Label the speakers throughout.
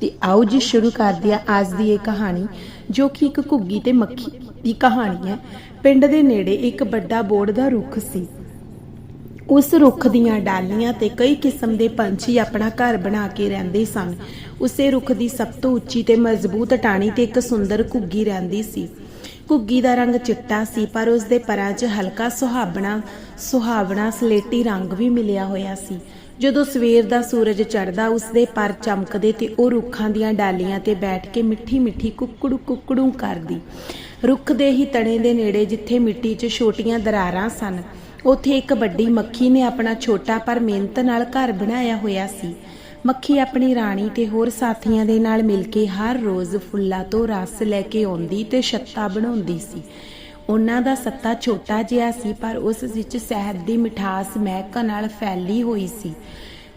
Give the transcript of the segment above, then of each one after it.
Speaker 1: ਤੇ ਆਓ ਜੀ ਸ਼ੁਰੂ ਕਰਦੇ ਹਾਂ ਅੱਜ ਦੀ ਇਹ ਕਹਾਣੀ, ਜੋ ਕਿ ਇੱਕ ਘੁੱਗੀ ਤੇ ਮੱਖੀ ਦੀ ਕਹਾਣੀ ਹੈ। ਪਿੰਡ ਦੇ ਨੇੜੇ ਇੱਕ ਵੱਡਾ ਬੋੜ ਦਾ ਰੁੱਖ ਸੀ। ਉਸ ਰੁੱਖ ਦੀਆਂ ਡਾਲੀਆਂ ਤੇ ਕਈ ਕਿਸਮ ਦੇ ਪੰਛੀ ਆਪਣਾ ਘਰ ਬਣਾ ਕੇ ਰਹਿੰਦੇ ਸਨ। ਉਸੇ ਰੁੱਖ ਦੀ ਸਭ ਤੋਂ ਉੱਚੀ ਤੇ ਮਜ਼ਬੂਤ ਟਾਹਣੀ ਤੇ ਇੱਕ ਸੁੰਦਰ ਘੁੱਗੀ ਰਹਿੰਦੀ ਸੀ। ਘੁੱਗੀ ਦਾ ਰੰਗ ਚਿੱਟਾ ਸੀ, ਪਰ ਉਸ ਦੇ ਪਰਾਂ 'ਚ ਹਲਕਾ ਸੁਹਾਵਣਾ ਸੁਹਾਵਣਾ ਸਲੇਟੀ ਰੰਗ ਵੀ ਮਿਲਿਆ ਹੋਇਆ ਸੀ। ਜਦੋਂ ਸਵੇਰ ਦਾ ਸੂਰਜ ਚੜ੍ਹਦਾ ਉਸ ਦੇ ਪਰ ਚਮਕਦੇ ਤੇ ਉਹ ਰੁੱਖਾਂ ਦੀਆਂ ਡਾਲੀਆਂ ਤੇ ਬੈਠ ਕੇ ਮਿੱਠੀ ਮਿੱਠੀ ਕੁੱਕੜੂ ਕੁੱਕੜੂ ਕਰਦੀ। ਰੁੱਖ ਦੇ ਹੀ ਤਣੇ ਦੇ ਨੇੜੇ ਜਿੱਥੇ ਮਿੱਟੀ 'ਚ ਛੋਟੀਆਂ ਦਰਾਰਾਂ ਸਨ, ਉੱਥੇ ਇੱਕ ਵੱਡੀ ਮੱਖੀ ਨੇ ਆਪਣਾ ਛੋਟਾ ਪਰ ਮਿਹਨਤ ਨਾਲ ਘਰ ਬਣਾਇਆ ਹੋਇਆ ਸੀ। ਮੱਖੀ ਆਪਣੀ ਰਾਣੀ ਤੇ ਹੋਰ ਸਾਥੀਆਂ ਦੇ ਨਾਲ ਮਿਲ ਕੇ ਹਰ ਰੋਜ਼ ਫੁੱਲਾਂ ਤੋਂ ਰਸ ਲੈ ਕੇ ਆਉਂਦੀ ਤੇ ਛੱਤਾ ਬਣਾਉਂਦੀ ਸੀ। ਉਹਨਾਂ ਦਾ ਸੱਤਾ ਛੋਟਾ ਜਿਹਾ ਸੀ, ਪਰ ਉਸ ਵਿੱਚ ਸ਼ਹਿਦ ਦੀ ਮਿਠਾਸ ਮਹਿਕ ਨਾਲ ਫੈਲੀ ਹੋਈ ਸੀ।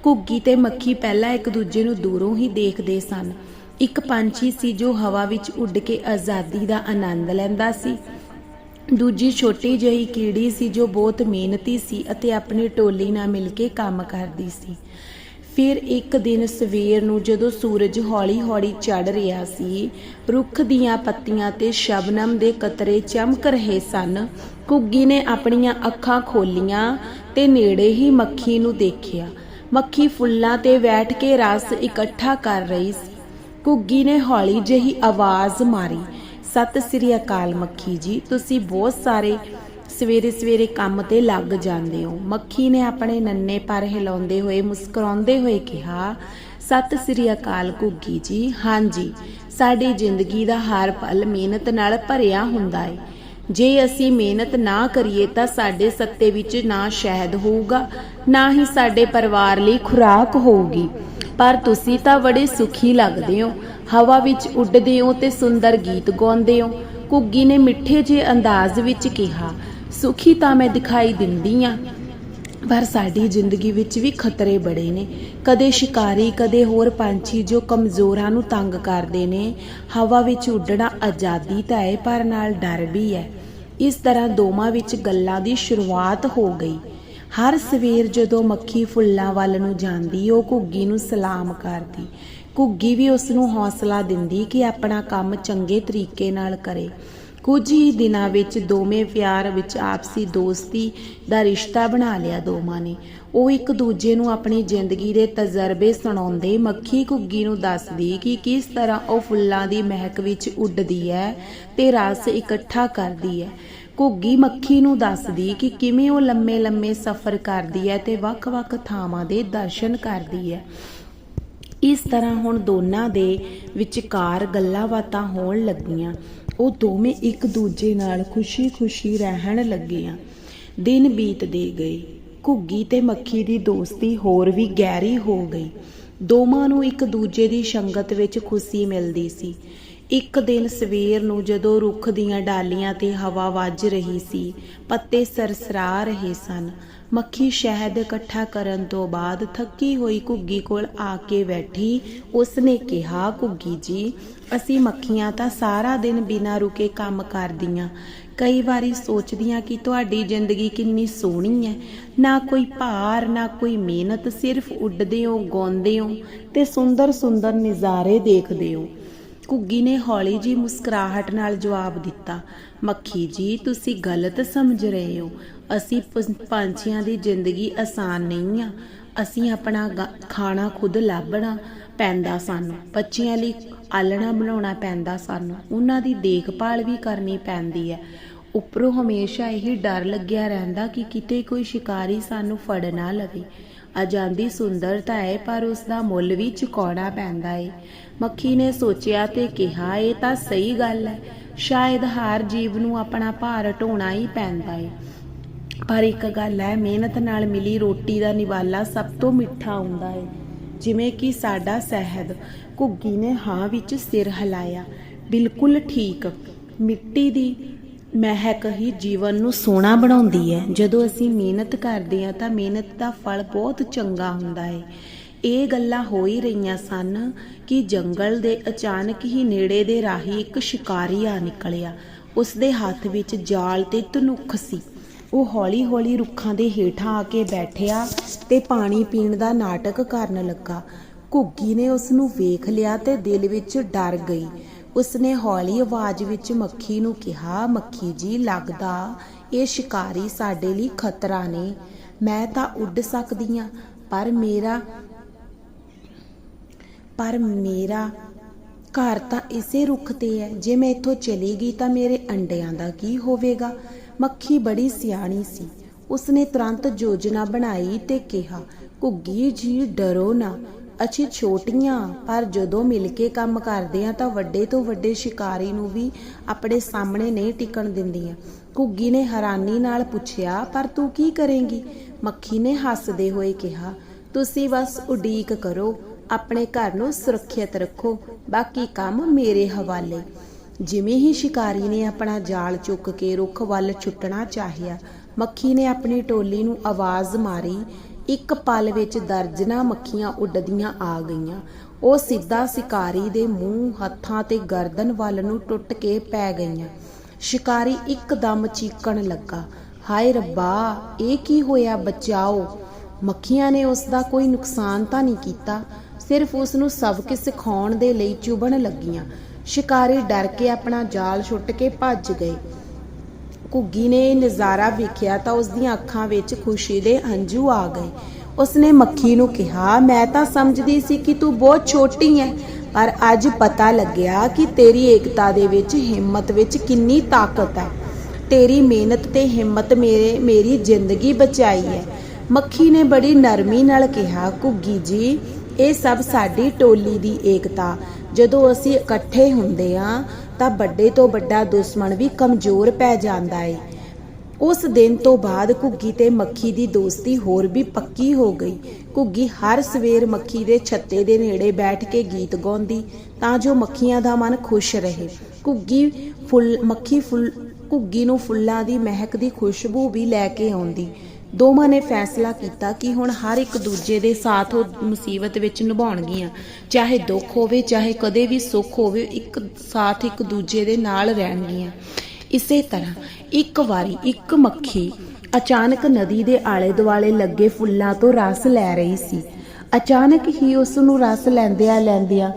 Speaker 1: ਘੁੱਗੀ ਤੇ ਮੱਖੀ ਪਹਿਲਾਂ ਇੱਕ ਦੂਜੇ ਨੂੰ ਦੂਰੋਂ ਹੀ ਦੇਖਦੇ ਸਨ। ਇੱਕ ਪੰਛੀ ਸੀ ਜੋ ਹਵਾ ਵਿੱਚ ਉੱਡ ਕੇ ਆਜ਼ਾਦੀ ਦਾ ਆਨੰਦ ਲੈਂਦਾ ਸੀ। ਦੂਜੀ ਛੋਟੀ ਜਿਹੀ ਕੀੜੀ ਸੀ ਜੋ ਬਹੁਤ ਮਿਹਨਤੀ ਸੀ ਅਤੇ ਆਪਣੀ ਟੋਲੀ ਨਾਲ ਮਿਲ ਕੇ ਕੰਮ ਕਰਦੀ ਸੀ। ਫਿਰ ਇੱਕ ਦਿਨ ਸਵੇਰ ਨੂੰ ਜਦੋਂ ਸੂਰਜ ਹੌਲੀ-ਹੌਲੀ ਚੜ ਰਿਹਾ ਸੀ, ਰੁੱਖ ਦੀਆਂ ਪੱਤੀਆਂ ਤੇ ਸ਼ਬਨਮ ਦੇ ਕਤਰੇ ਚਮਕ ਰਹੇ ਸਨ। ਕੁੱਗੀ ਨੇ ਆਪਣੀਆਂ ਅੱਖਾਂ ਖੋਲੀਆਂ ਤੇ ਨੇੜੇ ਹੀ ਮੱਖੀ ਨੂੰ ਦੇਖਿਆ। ਮੱਖੀ ਫੁੱਲਾਂ ਤੇ ਬੈਠ ਕੇ ਰਸ ਇਕੱਠਾ ਕਰ ਰਹੀ ਸੀ। ਕੁੱਗੀ ਨੇ ਹੌਲੀ ਜਿਹੀ ਆਵਾਜ਼ ਮਾਰੀ, ਸਤਿ ਸ੍ਰੀ ਅਕਾਲ ਮੱਖੀ ਜੀ, ਤੁਸੀਂ ਬਹੁਤ ਸਾਰੇ ਸਵੇਰੇ ਸਵੇਰੇ ਕੰਮ ਤੇ ਲੱਗ ਜਾਂਦੇ ਹੋ। ਮੱਖੀ ਨੇ ਆਪਣੇ ਨੰਨੇ ਪਰ ਹਿਲਾਉਂਦੇ ਹੋਏ ਮੁਸਕਰਾਉਂਦੇ ਹੋਏ ਕਿਹਾ, ਸਤਿ ਸ੍ਰੀ ਅਕਾਲ ਘੁੱਗੀ ਜੀ। ਹਾਂਜੀ, ਸਾਡੀ ਜ਼ਿੰਦਗੀ ਦਾ ਹਰ ਪਲ ਮਿਹਨਤ ਨਾਲ ਭਰਿਆ ਹੁੰਦਾ ਹੈ ਜੇ ਅਸੀਂ ਮਿਹਨਤ ਨਾ ਕਰੀਏ ਤਾਂ ਸਾਡੇ ਸੱਤੇ ਵਿੱਚ ਨਾ ਸ਼ਹਿਦ ਹੋਊਗਾ, ਨਾ ਹੀ ਸਾਡੇ ਪਰਿਵਾਰ ਲਈ ਖੁਰਾਕ ਹੋਊਗੀ। ਪਰ ਤੁਸੀਂ ਤਾਂ ਬੜੇ ਸੁਖੀ ਲੱਗਦੇ ਹੋ। ਹਵਾ ਵਿੱਚ ਉੱਡਦੇ ਹੋ ਤੇ ਸੁੰਦਰ ਗੀਤ ਗਾਉਂਦੇ ਹੋ। ਘੁੱਗੀ ਨੇ ਮਿੱਠੇ ਜਿਹੇ ਅੰਦਾਜ਼ ਵਿੱਚ ਕਿਹਾ ਸੁਖੀ ਤਾਂ ਮੈਂ ਦਿਖਾਈ ਦਿੰਦੀ ਆ, ਪਰ ਸਾਡੀ ਜ਼ਿੰਦਗੀ ਵਿੱਚ ਵੀ ਖਤਰੇ ਬੜੇ ਨੇ। ਕਦੇ ਸ਼ਿਕਾਰੀ, ਕਦੇ ਹੋਰ ਪੰਛੀ ਜੋ ਕਮਜ਼ੋਰਾਂ ਨੂੰ ਤੰਗ ਕਰਦੇ ਨੇ। ਹਵਾ ਵਿੱਚ ਉੱਡਣਾ ਆਜ਼ਾਦੀ ਤਾਂ ਹੈ, ਪਰ ਨਾਲ ਡਰ ਵੀ ਹੈ। ਇਸ ਤਰ੍ਹਾਂ ਦੋਵਾਂ ਵਿੱਚ ਗੱਲਾਂ ਦੀ ਸ਼ੁਰੂਆਤ ਹੋ ਗਈ। ਹਰ ਸਵੇਰ ਜਦੋਂ ਮੱਖੀ ਫੁੱਲਾਂ ਵੱਲ ਨੂੰ ਜਾਂਦੀ, ਉਹ ਘੁੱਗੀ ਨੂੰ ਸਲਾਮ ਕਰਦੀ। ਘੁੱਗੀ ਵੀ ਉਸ ਨੂੰ ਹੌਸਲਾ ਦਿੰਦੀ ਕਿ ਆਪਣਾ ਕੰਮ ਚੰਗੇ ਤਰੀਕੇ ਨਾਲ ਕਰੇ। ਕੁਝ ਹੀ ਦਿਨਾਂ ਵਿੱਚ ਦੋਵੇਂ ਪਿਆਰ ਵਿੱਚ ਆਪਸੀ ਦੋਸਤੀ ਦਾ ਰਿਸ਼ਤਾ ਬਣਾ ਲਿਆ ਦੋਵਾਂ ਨੇ। ਉਹ ਇੱਕ ਦੂਜੇ ਨੂੰ ਆਪਣੀ ਜ਼ਿੰਦਗੀ ਦੇ ਤਜਰਬੇ ਸੁਣਾਉਂਦੇ ਮੱਖੀ ਘੁੱਗੀ ਨੂੰ ਦੱਸਦੀ ਕਿ ਕਿਸ ਤਰ੍ਹਾਂ ਉਹ ਫੁੱਲਾਂ ਦੀ ਮਹਿਕ ਵਿੱਚ ਉੱਡਦੀ ਹੈ ਤੇ ਰਸ ਇਕੱਠਾ ਕਰਦੀ ਹੈ। ਘੁੱਗੀ ਮੱਖੀ ਨੂੰ ਦੱਸਦੀ ਕਿ ਕਿਵੇਂ ਉਹ ਲੰਮੇ-ਲੰਮੇ ਸਫ਼ਰ ਕਰਦੀ ਹੈ ਤੇ ਵੱਖ-ਵੱਖ ਥਾਵਾਂ ਦੇ ਦਰਸ਼ਨ ਕਰਦੀ ਹੈ। ਇਸ ਤਰ੍ਹਾਂ ਹੁਣ ਦੋਨਾਂ ਦੇ ਵਿਚਕਾਰ ਗੱਲਾਂ ਬਾਤਾਂ ਹੋਣ ਲੱਗੀਆਂ। ਉਹ ਦੋਵੇਂ ਇੱਕ ਦੂਜੇ ਨਾਲ ਖੁਸ਼ੀ-ਖੁਸ਼ੀ ਰਹਿਣ ਲੱਗੀਆਂ। ਦਿਨ ਬੀਤਦੇ ਗਏ। ਘੁੱਗੀ ਤੇ ਮੱਖੀ ਦੀ ਦੋਸਤੀ ਹੋਰ ਵੀ ਗਹਿਰੀ ਹੋ ਗਈ। ਦੋਵਾਂ ਨੂੰ ਇੱਕ ਦੂਜੇ ਦੀ ਸੰਗਤ ਵਿੱਚ ਖੁਸ਼ੀ ਮਿਲਦੀ ਸੀ। ਇੱਕ ਦਿਨ ਸਵੇਰ ਨੂੰ ਜਦੋਂ ਰੁੱਖ ਦੀਆਂ ਡਾਲੀਆਂ ਤੇ ਹਵਾ ਵੱਜ ਰਹੀ ਸੀ, ਪੱਤੇ ਸਰਸਰਾ ਰਹੇ ਸਨ। ਮੱਖੀ ਸ਼ਹਿਦ ਇਕੱਠਾ ਕਰਨ ਤੋਂ ਬਾਅਦ ਥੱਕੀ ਹੋਈ ਘੁੱਗੀ ਕੋਲ ਆ ਕੇ ਬੈਠੀ ਉਸ ਨੇ ਕਿਹਾ, ਘੁੱਗੀ ਜੀ, ਅਸੀਂ ਮੱਖੀਆਂ ਤਾਂ ਸਾਰਾ ਦਿਨ ਬਿਨਾਂ ਰੁਕੇ ਕੰਮ ਕਰਦੀਆਂ। ਕਈ ਵਾਰੀ ਸੋਚਦੀਆਂ ਕਿ ਤੁਹਾਡੀ ਜ਼ਿੰਦਗੀ ਕਿੰਨੀ ਸੋਹਣੀ ਹੈ। ਨਾ ਕੋਈ ਭਾਰ, ਨਾ ਕੋਈ ਮਿਹਨਤ, ਸਿਰਫ ਉੱਡਦੇ ਹੋ, ਗਾਉਂਦੇ ਹੋ ਤੇ ਸੁੰਦਰ ਸੁੰਦਰ ਨਜ਼ਾਰੇ ਦੇਖਦੇ ਹੋ। ਘੁੱਗੀ ਨੇ ਹੌਲੀ ਜੀ ਮੁਸਕਰਾਹਟ ਨਾਲ ਜਵਾਬ ਦਿੱਤਾ, ਮੱਖੀ ਜੀ, ਤੁਸੀਂ ਗਲਤ ਸਮਝ ਰਹੇ ਹੋ। ਅਸੀਂ ਪੰਛੀਆਂ ਦੀ ਜ਼ਿੰਦਗੀ ਆਸਾਨ ਨਹੀਂ ਆ। ਅਸੀਂ ਆਪਣਾ ਗ- ਖਾਣਾ ਖੁਦ ਲੱਭਣਾ ਪੈਂਦਾ ਸਾਨੂੰ। ਬੱਚਿਆਂ ਲਈ ਆਲਣਾ ਬਣਾਉਣਾ ਪੈਂਦਾ ਸਾਨੂੰ। ਉਹਨਾਂ ਦੀ ਦੇਖਭਾਲ ਵੀ ਕਰਨੀ ਪੈਂਦੀ ਹੈ। ਉੱਪਰੋਂ ਹਮੇਸ਼ਾ ਇਹੀ ਡਰ ਲੱਗਿਆ ਰਹਿੰਦਾ ਕਿ ਕਿਤੇ ਕੋਈ ਸ਼ਿਕਾਰੀ ਸਾਨੂੰ ਫੜ ਨਾ ਲਵੇ। ਆਜ਼ਾਦੀ ਸੁੰਦਰਤਾ ਹੈ, ਪਰ ਉਸ ਦਾ ਮੁੱਲ ਵੀ ਚੁਕਾਉਣਾ ਪੈਂਦਾ ਹੈ ਮੱਖੀ ਨੇ ਸੋਚਿਆ ਤੇ ਕਿਹਾ, ਇਹ ਤਾਂ ਸਹੀ ਗੱਲ ਹੈ। ਸ਼ਾਇਦ ਹਰ ਜੀਵ ਨੂੰ ਆਪਣਾ ਭਾਰ ਢੋਣਾ ਹੀ ਪੈਂਦਾ ਹੈ ਪਰ ਇੱਕ ਗੱਲ ਹੈ, ਮਿਹਨਤ ਨਾਲ ਮਿਲੀ ਰੋਟੀ ਦਾ ਨਿਵਾਲਾ ਸਭ ਤੋਂ ਮਿੱਠਾ ਹੁੰਦਾ ਹੈ ਜਿਵੇਂ ਕਿ ਸਾਡਾ ਸ਼ਹਿਦ ਘੁੱਗੀ ਨੇ ਹਾਂ ਵਿੱਚ ਸਿਰ ਹਿਲਾਇਆ। ਬਿਲਕੁਲ ਠੀਕ। ਮਿੱਟੀ ਦੀ ਮਹਿਕ ਹੀ ਜੀਵਨ ਨੂੰ ਸੋਹਣਾ ਬਣਾਉਂਦੀ ਹੈ। ਜਦੋਂ ਅਸੀਂ ਮਿਹਨਤ ਕਰਦੇ ਹਾਂ ਤਾਂ ਮਿਹਨਤ ਦਾ ਫਲ ਬਹੁਤ ਚੰਗਾ ਹੁੰਦਾ ਹੈ। ਇਹ ਗੱਲਾਂ ਹੋ ਹੀ ਰਹੀਆਂ ਸਨ ਕਿ ਜੰਗਲ ਦੇ ਅਚਾਨਕ ਹੀ ਨੇੜੇ ਦੇ ਰਾਹੀ ਇੱਕ ਸ਼ਿਕਾਰੀ ਆ ਨਿਕਲਿਆ। ਉਸ ਦੇ ਹੱਥ ਵਿੱਚ ਜਾਲ ਤੇ ਧਨੁੱਖ ਸੀ। ਉਹ ਹੌਲੀ-ਹੌਲੀ ਰੁੱਖਾਂ ਦੇ ਹੇਠਾਂ ਆ ਕੇ ਬੈਠਿਆ ਤੇ ਪਾਣੀ ਪੀਣ ਦਾ ਨਾਟਕ ਕਰਨ ਲੱਗਾ। ਘੁੱਗੀ ਨੇ ਉਸ ਨੂੰ ਵੇਖ ਲਿਆ ਤੇ ਦਿਲ ਵਿੱਚ ਡਰ ਗਈ। ਉਸਨੇ ਹੌਲੀ ਆਵਾਜ਼ ਵਿੱਚ ਮੱਖੀ ਨੂੰ ਕਿਹਾ, ਮੱਖੀ ਜੀ, ਲੱਗਦਾ ਇਹ ਸ਼ਿਕਾਰੀ ਸਾਡੇ ਲਈ ਖਤਰਾ ਨੇ। ਮੈਂ ਤਾਂ ਉੱਡ ਸਕਦੀ ਹਾਂ ਪਰ ਮੇਰਾ ਪਰ ਮੇਰਾ ਘਰ ਤਾਂ ਇਸੇ ਰੁੱਖ ਤੇ ਹੈ। ਜੇ ਮੈਂ ਇੱਥੋਂ ਚਲੀ ਗਈ ਤਾਂ ਮੇਰੇ ਅੰਡਿਆਂ ਦਾ ਕੀ ਹੋਵੇਗਾ? ਮੱਖੀ ਬੜੀ ਸਿਆਣੀ ਸੀ। ਉਸਨੇ ਤੁਰੰਤ ਯੋਜਨਾ ਬਣਾਈ ਤੇ ਕਿਹਾ, ਘੁੱਗੀ ਜੀ, ਡਰੋ ਨਾ। ਅਸੀਂ ਛੋਟੀਆਂ, ਪਰ ਜਦੋਂ ਮਿਲ ਕੇ ਕੰਮ ਕਰਦੇ ਆ ਤਾਂ ਵੱਡੇ ਤੋਂ ਵੱਡੇ ਸ਼ਿਕਾਰੀ ਨੂੰ ਵੀ ਆਪਣੇ ਸਾਹਮਣੇ ਨਹੀਂ ਟਿਕਣ ਦਿੰਦੀਆਂ। ਘੁੱਗੀ ਨੇ ਹੈਰਾਨੀ ਨਾਲ ਪੁੱਛਿਆ, ਪਰ ਤੂੰ ਕੀ ਕਰੇਂਗੀ? ਮੱਖੀ ਨੇ ਹੱਸਦੇ ਹੋਏ ਕਿਹਾ, ਤੁਸੀਂ ਬਸ ਉਡੀਕ ਕਰੋ, ਆਪਣੇ ਘਰ ਨੂੰ ਸੁਰੱਖਿਅਤ ਰੱਖੋ, ਬਾਕੀ ਕੰਮ ਮੇਰੇ ਹਵਾਲੇ। ਜਿਵੇਂ ਹੀ ਸ਼ਿਕਾਰੀ ਨੇ ਆਪਣਾ ਜਾਲ ਚੁੱਕ ਕੇ ਰੁੱਖ ਵੱਲ ਛੁੱਟਣਾ ਚਾਹਿਆ, ਮੱਖੀ ਨੇ ਆਪਣੀ ਟੋਲੀ ਨੂੰ ਆਵਾਜ਼ ਮਾਰੀ ਇੱਕ ਪਲ ਵਿੱਚ ਦਰਜਨਾ ਮੱਖੀਆਂ ਉੱਡਦੀਆਂ ਆ ਗਈਆਂ। ਉਹ ਸਿੱਧਾ ਸ਼ਿਕਾਰੀ ਦੇ ਮੂੰਹ ਹੱਥਾਂ ਤੇ ਗਰਦਨ ਵੱਲ ਨੂੰ ਟੁੱਟ ਕੇ ਪੈ ਗਈਆਂ। ਸ਼ਿਕਾਰੀ ਇੱਕਦਮ ਚੀਕਣ ਲੱਗਾ। ਹਾਏ ਰੱਬਾ, ਇਹ ਕੀ ਹੋਇਆ ਬਚਾਓ? ਮੱਖੀਆਂ ਨੇ ਉਸ ਦਾ ਕੋਈ ਨੁਕਸਾਨ ਤਾਂ ਨਹੀਂ ਕੀਤਾ, ਸਿਰਫ ਉਸ ਨੂੰ ਸਬਕ ਸਿਖਾਉਣ ਦੇ ਲਈ ਚੁਬਣ ਲੱਗੀਆਂ। ਸ਼ਿਕਾਰੀ ਡਰ ਕੇ ਆਪਣਾ ਜਾਲ ਛੁੱਟ ਕੇ ਭੱਜ ਗਏ। ਘੁੱਗੀ ਨੇ ਇਹ ਨਜ਼ਾਰਾ ਵੇਖਿਆ ਤਾਂ ਉਸ ਦੀਆਂ ਅੱਖਾਂ ਵਿੱਚ ਖੁਸ਼ੀ ਦੇ ਹੰਝੂ ਆ ਗਏ। ਉਸਨੇ ਮੱਖੀ ਨੂੰ ਕਿਹਾ, ਮੈਂ ਤਾਂ ਸਮਝਦੀ ਸੀ ਕਿ ਤੂੰ ਬਹੁਤ ਛੋਟੀ ਹੈ ਪਰ ਅੱਜ ਪਤਾ ਲੱਗਿਆ ਕਿ ਤੇਰੀ ਏਕਤਾ ਦੇ ਵਿੱਚ, ਹਿੰਮਤ ਵਿੱਚ ਕਿੰਨੀ ਤਾਕਤ ਹੈ ਤੇਰੀ ਮਿਹਨਤ ਤੇ ਹਿੰਮਤ ਮੇਰੇ, ਮੇਰੀ ਜ਼ਿੰਦਗੀ ਬਚਾਈ ਹੈ ਮੱਖੀ ਨੇ ਬੜੀ ਨਰਮੀ ਨਾਲ ਕਿਹਾ, ਘੁੱਗੀ ਜੀ, ਇਹ ਸਭ ਸਾਡੀ ਟੋਲੀ ਦੀ ਏਕਤਾ। ਜਦੋਂ ਅਸੀਂ ਇਕੱਠੇ ਹੁੰਦੇ ਹਾਂ ਤਾਂ ਵੱਡੇ ਤੋਂ ਵੱਡਾ ਦੁਸ਼ਮਣ ਵੀ ਕਮਜ਼ੋਰ ਪੈ ਜਾਂਦਾ ਏ। ਉਸ ਦਿਨ ਤੋਂ ਬਾਅਦ ਘੁੱਗੀ ਤੇ ਮੱਖੀ ਦੀ ਦੋਸਤੀ ਹੋਰ ਵੀ ਪੱਕੀ ਹੋ ਗਈ। ਘੁੱਗੀ ਹਰ ਸਵੇਰ ਮੱਖੀ ਦੇ ਛੱਤੇ ਦੇ ਨੇੜੇ ਬੈਠ ਕੇ ਗੀਤ ਗਾਉਂਦੀ, ਤਾਂ ਜੋ ਮੱਖੀਆਂ ਦਾ ਮਨ ਖੁਸ਼ ਰਹੇ। ਘੁੱਗੀ ਫੁੱਲ, ਮੱਖੀ ਫੁੱਲ, ਘੁੱਗੀ ਨੂੰ ਫੁੱਲਾਂ ਦੀ ਮਹਿਕ ਦੀ ਖੁਸ਼ਬੂ ਵੀ ਲੈ ਕੇ ਆਉਂਦੀ। ਦੋਵਾਂ ਨੇ ਫੈਸਲਾ ਕੀਤਾ ਕਿ ਹੁਣ ਹਰ ਇੱਕ ਦੂਜੇ ਦੇ ਸਾਥ ਉਹ ਮੁਸੀਬਤ ਵਿੱਚ ਨਿਭਾਉਣਗੀਆਂ। ਚਾਹੇ ਦੁੱਖ ਹੋਵੇ, ਚਾਹੇ ਕਦੇ ਵੀ ਸੁੱਖ ਹੋਵੇ, ਇੱਕ ਸਾਥ ਇੱਕ ਦੂਜੇ ਦੇ ਨਾਲ ਰਹਿਣਗੀਆਂ। ਇਸੇ ਤਰ੍ਹਾਂ ਇੱਕ ਵਾਰੀ ਇੱਕ ਮੱਖੀ ਅਚਾਨਕ ਨਦੀ ਦੇ ਆਲੇ ਦੁਆਲੇ ਲੱਗੇ ਫੁੱਲਾਂ ਤੋਂ ਰਸ ਲੈ ਰਹੀ ਸੀ। ਅਚਾਨਕ ਹੀ ਉਸ ਨੂੰ ਰਸ ਲੈਂਦਿਆਂ ਲੈਂਦਿਆਂ,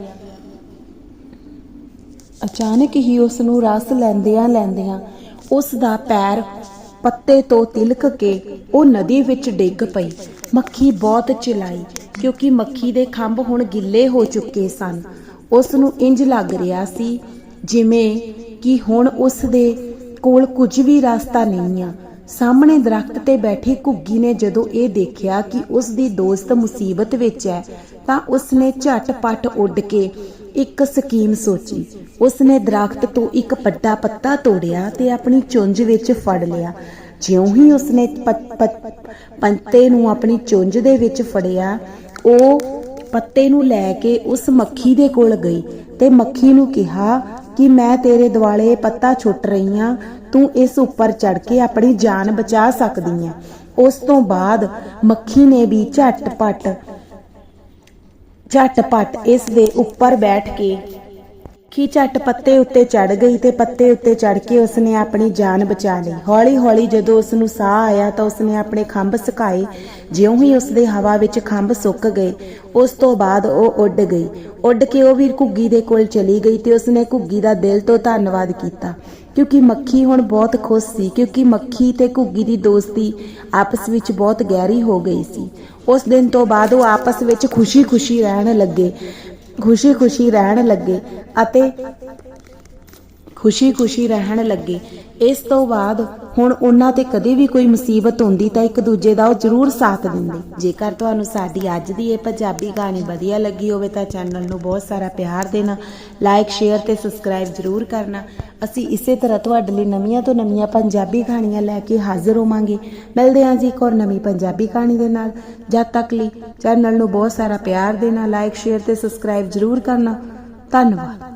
Speaker 1: ਅਚਾਨਕ ਹੀ ਉਸ ਨੂੰ ਰਸ ਲੈਂਦਿਆਂ ਲੈਂਦਿਆਂ ਉਸ ਦਾ ਪੈਰ ਪੱਤੇ ਤੋਂ ਤਿਲਕ ਕੇ ਉਹ ਨਦੀ ਵਿੱਚ ਡਿੱਗ ਪਈ। ਮੱਖੀ ਬਹੁਤ ਚਿਲਾਈ, ਕਿਉਂਕਿ ਮੱਖੀ ਦੇ ਖੰਭ ਹੁਣ ਗਿੱਲੇ ਹੋ ਚੁੱਕੇ ਸਨ। ਉਸ ਨੂੰ ਇੰਜ ਲੱਗ ਰਿਹਾ ਸੀ ਜਿਵੇਂ ਕਿ ਹੁਣ ਉਸ ਦੇ ਕੋਲ ਕੁਝ ਵੀ ਰਸਤਾ ਨਹੀਂ ਆ। ਸਾਹਮਣੇ ਦਰਖਤ ਤੇ ਬੈਠੀ ਘੁੱਗੀ ਨੇ ਜਦੋਂ ਇਹ ਦੇਖਿਆ ਕਿ ਉਸ ਦੀ ਦੋਸਤ ਮੁਸੀਬਤ ਵਿੱਚ ਹੈ, ਤਾਂ ਉਸ ਨੇ ਝਟਪਟ ਉੱਡ ਕੇ ਇੱਕ ਸਕੀਮ ਸੋਚੀ। ਉਸ ਨੇ ਦਰਖਤ ਤੋਂ ਇੱਕ ਵੱਡਾ ਪੱਤਾ ਤੋੜਿਆ ਤੇ ਆਪਣੀ ਚੁੰਝ ਵਿੱਚ ਫੜ ਲਿਆ। ਜਿਉਂ ਹੀ ਉਸ ਨੇ ਨੂੰ ਆਪਣੀ ਚੁੰਝ ਦੇ ਵਿੱਚ ਫੜਿਆ, ਉਹ ਪੱਤੇ ਨੂੰ ਲੈ ਕੇ ਉਸ ਮੱਖੀ ਦੇ ਕੋਲ ਗਈ ਤੇ ਮੱਖੀ ਨੂੰ ਕਿਹਾ ਕਿ ਮੈਂ ਤੇਰੇ ਦੁਆਲੇ ਪੱਤਾ ਛੁੱਟ ਰਹੀ ਹਾਂ ਤੂੰ ਇਸ ਉੱਪਰ ਚੜ ਕੇ ਆਪਣੀ ਜਾਨ ਬਚਾ ਸਕਦੀ ਹੈ ਉਸ ਤੋਂ ਬਾਅਦ ਮੱਖੀ ਨੇ ਵੀ ਝਟਪਟ ਝਟਪਟ ਇਸ ਦੇ ਉੱਪਰ ਬੈਠ ਕੇ ਕੀ ਝੱਟ ਪੱਤੇ ਉੱਤੇ ਚੜ ਗਈ ਤੇ ਪੱਤੇ ਉੱਤੇ ਚੜ ਕੇ ਉਸਨੇ ਆਪਣੀ ਜਾਨ ਬਚਾ ਲਈ। ਹੌਲੀ ਹੌਲੀ ਜਦੋਂ ਉਸ ਨੂੰ ਸਾਹ ਆਇਆ ਤਾਂ ਉਸਨੇ ਆਪਣੇ ਖੰਭ ਸੁਕਾਏ। ਜਿਉਂ ਹੀ ਉਸਦੇ ਹਵਾ ਵਿੱਚ ਖੰਭ ਸੁੱਕ ਗਏ, ਉਸ ਤੋਂ ਬਾਅਦ ਉਹ ਉੱਡ ਗਈ। ਉੱਡ ਕੇ ਉਹ ਵੀ ਘੁੱਗੀ ਦੇ ਕੋਲ ਚਲੀ ਗਈ ਤੇ ਉਸਨੇ ਘੁੱਗੀ ਦਾ ਦਿਲ ਤੋਂ ਧੰਨਵਾਦ ਕੀਤਾ। ਕਿਉਂਕਿ ਮੱਖੀ ਹੁਣ ਬਹੁਤ ਖੁਸ਼ ਸੀ, ਕਿਉਂਕਿ ਮੱਖੀ ਤੇ ਘੁੱਗੀ ਦੀ ਦੋਸਤੀ ਆਪਸ ਵਿੱਚ ਬਹੁਤ ਗਹਿਰੀ ਹੋ ਗਈ ਸੀ। ਉਸ ਦਿਨ ਤੋਂ ਬਾਅਦ ਉਹ ਆਪਸ ਵਿੱਚ ਖੁਸ਼ੀ-ਖੁਸ਼ੀ ਰਹਿਣ ਲੱਗੇ। ਖੁਸ਼ੀ-ਖੁਸ਼ੀ ਰਹਿਣ ਲੱਗੇ ਅਤੇ ਖੁਸ਼ੀ-ਖੁਸ਼ੀ ਰਹਿਣ ਲੱਗੇ। ਇਸ ਤੋਂ ਬਾਅਦ ਹੁਣ ਉਹਨਾਂ ਤੇ ਕਦੇ ਵੀ ਕੋਈ ਮੁਸੀਬਤ ਹੁੰਦੀ ਤਾਂ ਇੱਕ ਦੂਜੇ ਦਾ ਉਹ ਜ਼ਰੂਰ ਸਾਥ ਦਿੰਦੇ। ਜੇਕਰ ਤੁਹਾਨੂੰ ਸਾਡੀ ਅੱਜ ਦੀ ਇਹ ਪੰਜਾਬੀ ਕਹਾਣੀ ਵਧੀਆ ਲੱਗੀ ਹੋਵੇ ਤਾਂ ਚੈਨਲ ਨੂੰ ਬਹੁਤ ਸਾਰਾ ਪਿਆਰ ਦੇਣਾ ਲਾਈਕ ਸ਼ੇਅਰ ਤੇ ਸਬਸਕ੍ਰਾਈਬ ਜ਼ਰੂਰ ਕਰਨਾ। ਅਸੀਂ ਇਸੇ ਤਰ੍ਹਾਂ ਤੁਹਾਡੇ ਲਈ ਨਵੀਆਂ ਤੋਂ ਨਵੀਆਂ ਪੰਜਾਬੀ ਕਹਾਣੀਆਂ ਲੈ ਕੇ ਹਾਜ਼ਰ ਹੋਵਾਂਗੇ। ਮਿਲਦੇ ਹਾਂ ਜੀ ਇੱਕ ਹੋਰ ਨਵੀਂ ਪੰਜਾਬੀ ਕਹਾਣੀ ਦੇ ਨਾਲ। ਜਦ ਤੱਕ ਲਈ ਚੈਨਲ ਨੂੰ ਬਹੁਤ ਸਾਰਾ ਪਿਆਰ ਦੇਣਾ ਲਾਈਕ ਸ਼ੇਅਰ ਤੇ ਸਬਸਕ੍ਰਾਈਬ ਜ਼ਰੂਰ ਕਰਨਾ। ਧੰਨਵਾਦ।